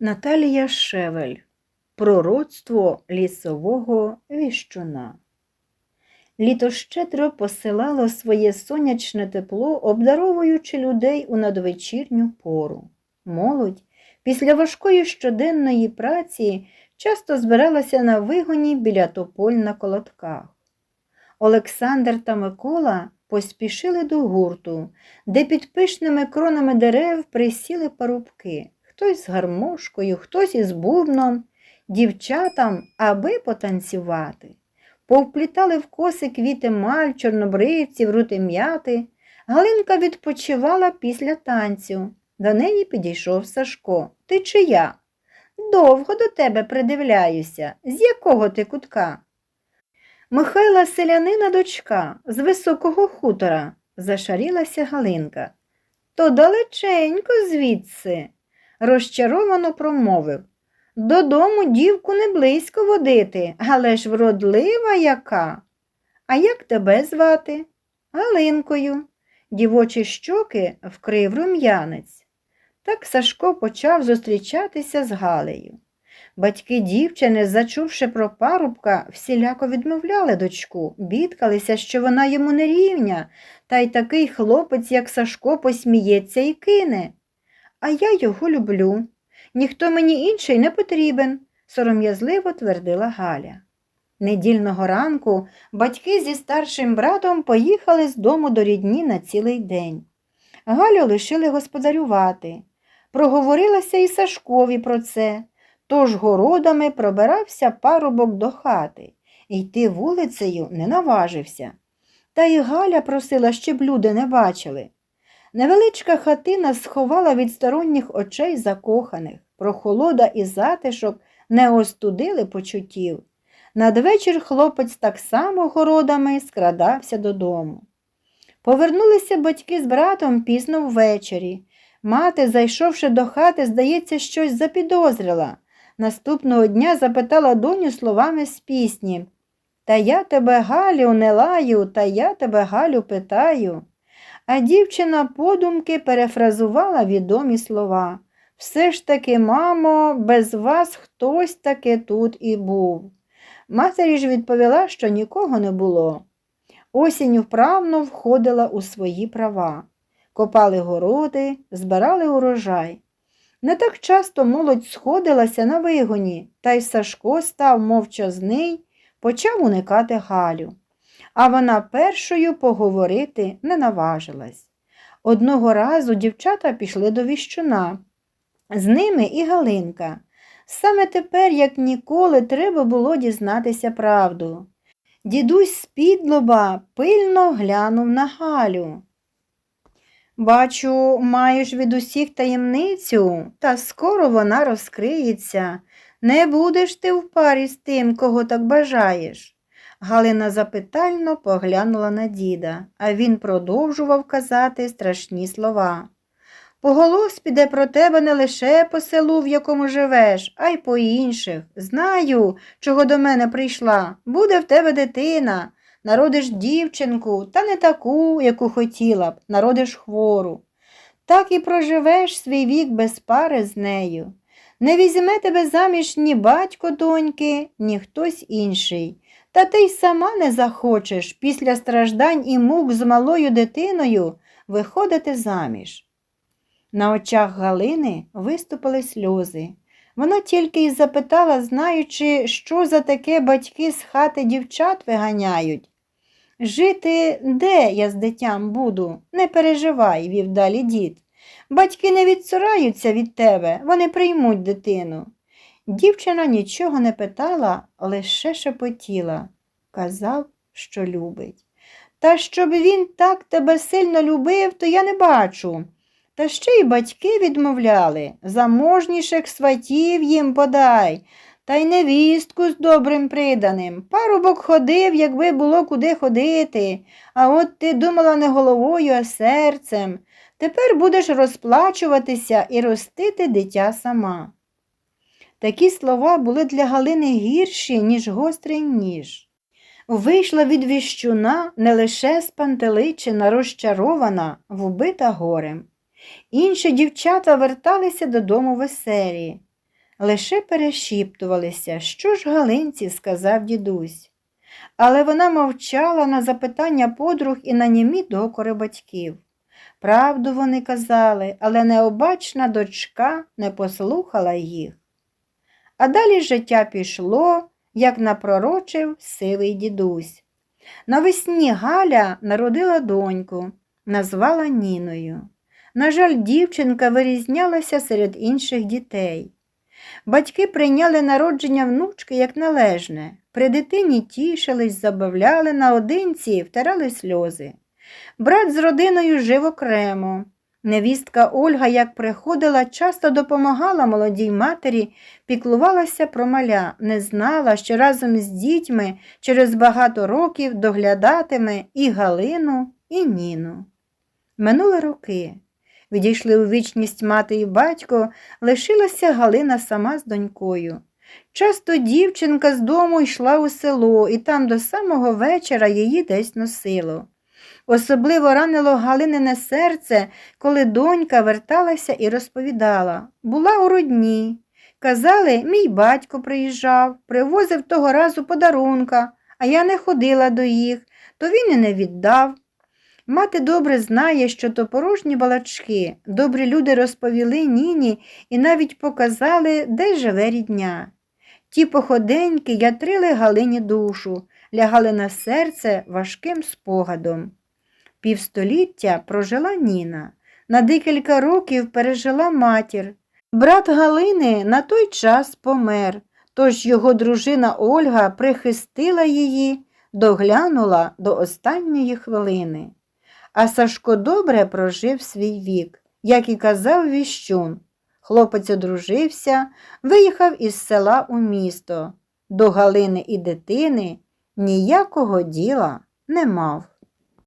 Наталія Шевель Пророцтво лісового віщуна. Літо щедро посилало своє сонячне тепло, обдаровуючи людей у надвечірню пору. Молодь після важкої щоденної праці часто збиралася на вигоні біля тополь на колодках. Олександр та Микола поспішили до гурту, де під пишними кронами дерев присіли парубки, хтось з гармошкою, хтось із бубном, дівчатам, аби потанцювати. Повплітали в коси квіти маль, чорнобривців, рути м'яти. Галинка відпочивала після танцю. До неї підійшов Сашко. Ти чия? Довго до тебе придивляюся. З якого ти кутка? Михайла селянина дочка з високого хутора, зашарілася Галинка. То далеченько звідси, розчаровано промовив. Додому дівку не близько водити, але ж вродлива яка. А як тебе звати? Галинкою. Дівочі щоки вкрив рум'янець. Так Сашко почав зустрічатися з Галею. Батьки дівчини, зачувши про парубка, всіляко відмовляли дочку, бідкалися, що вона йому не рівня, та й такий хлопець, як Сашко, посміється і кине. А я його люблю. Ніхто мені інший не потрібен, сором'язливо твердила Галя. Недільного ранку батьки зі старшим братом поїхали з дому до рідні на цілий день. Галю лишили господарювати. Проговорилася і Сашкові про це, тож городами пробирався парубок до хати, йти вулицею не наважився. Та й Галя просила, щоб люди не бачили. Невеличка хатина сховала від сторонніх очей закоханих, прохолода і затишок не остудили почуттів. Надвечір хлопець так само городами скрадався додому. Повернулися батьки з братом пізно ввечері. Мати, зайшовши до хати, здається, щось запідозрила. Наступного дня запитала доню словами з пісні Та я тебе, Галю, не лаю, та я тебе, Галю, питаю. А дівчина подумки перефразувала відомі слова. Все ж таки, мамо, без вас хтось таки тут і був. Матері ж відповіла, що нікого не було. Осінь вправно входила у свої права. Копали городи, збирали урожай. Не так часто молодь сходилася на вигоні, та й Сашко став мовчазний, почав уникати Галю. А вона першою поговорити не наважилась. Одного разу дівчата пішли до віщуна. З ними і Галинка. Саме тепер, як ніколи, треба було дізнатися правду. Дідусь з-під лоба пильно глянув на Галю. Бачу, маєш від усіх таємницю, та скоро вона розкриється. Не будеш ти в парі з тим, кого так бажаєш. Галина запитально поглянула на діда, а він продовжував казати страшні слова. Поголос піде про тебе не лише по селу, в якому живеш, а й по інших. Знаю, чого до мене прийшла. Буде в тебе дитина. Народиш дівчинку, та не таку, яку хотіла б, народиш хвору. Так і проживеш свій вік без пари з нею. Не візьме тебе заміж ні батько доньки, ні хтось інший. Та ти й сама не захочеш після страждань і мук з малою дитиною виходити заміж. На очах Галини виступили сльози. Вона тільки й запитала, знаючи, що за таке батьки з хати дівчат виганяють. Жити де я з дитям буду? Не переживай, вів далі дід. Батьки не відцураються від тебе, вони приймуть дитину. Дівчина нічого не питала, лише шепотіла. Казав, що любить. Та щоб він так тебе сильно любив, то я не бачу. Та ще й батьки відмовляли заможніших сватів їм подай, та й невістку з добрим приданим. Парубок ходив, якби було куди ходити, а от ти думала не головою, а серцем. Тепер будеш розплачуватися і ростити дитя сама. Такі слова були для Галини гірші, ніж гострий ніж. Вийшла від віщуна не лише спантеличена, розчарована, вбита горем. Інші дівчата верталися додому веселі. лише перешіптувалися, що ж Галинці сказав дідусь. Але вона мовчала на запитання подруг і на німі докори батьків. Правду вони казали, але необачна дочка не послухала їх. А далі життя пішло, як напророчив сивий дідусь. Навесні Галя народила доньку, назвала Ніною. На жаль, дівчинка вирізнялася серед інших дітей. Батьки прийняли народження внучки як належне. При дитині тішились, забавляли наодинці, втирали сльози. Брат з родиною жив окремо. Невістка Ольга, як приходила, часто допомагала молодій матері, піклувалася про маля, не знала, що разом з дітьми через багато років доглядатиме і Галину, і Ніну. Минули роки. Відійшли у вічність мати і батько, лишилася Галина сама з донькою. Часто дівчинка з дому йшла у село, і там до самого вечора її десь носило. Особливо ранило Галинине серце, коли донька верталася і розповідала. Була у родні. Казали, мій батько приїжджав, привозив того разу подарунка, а я не ходила до їх, то він і не віддав. Мати добре знає, що то порожні балачки. Добрі люди розповіли Ніні і навіть показали, де живе рідня. Ті походеньки ятрили Галині душу, лягали на серце важким спогадом. Півстоліття прожила Ніна, на декілька років пережила матір. Брат Галини на той час помер, тож його дружина Ольга прихистила її, доглянула до останньої хвилини. А Сашко добре прожив свій вік, як і казав віщун. Хлопець одружився, виїхав із села у місто. До Галини і дитини ніякого діла не мав.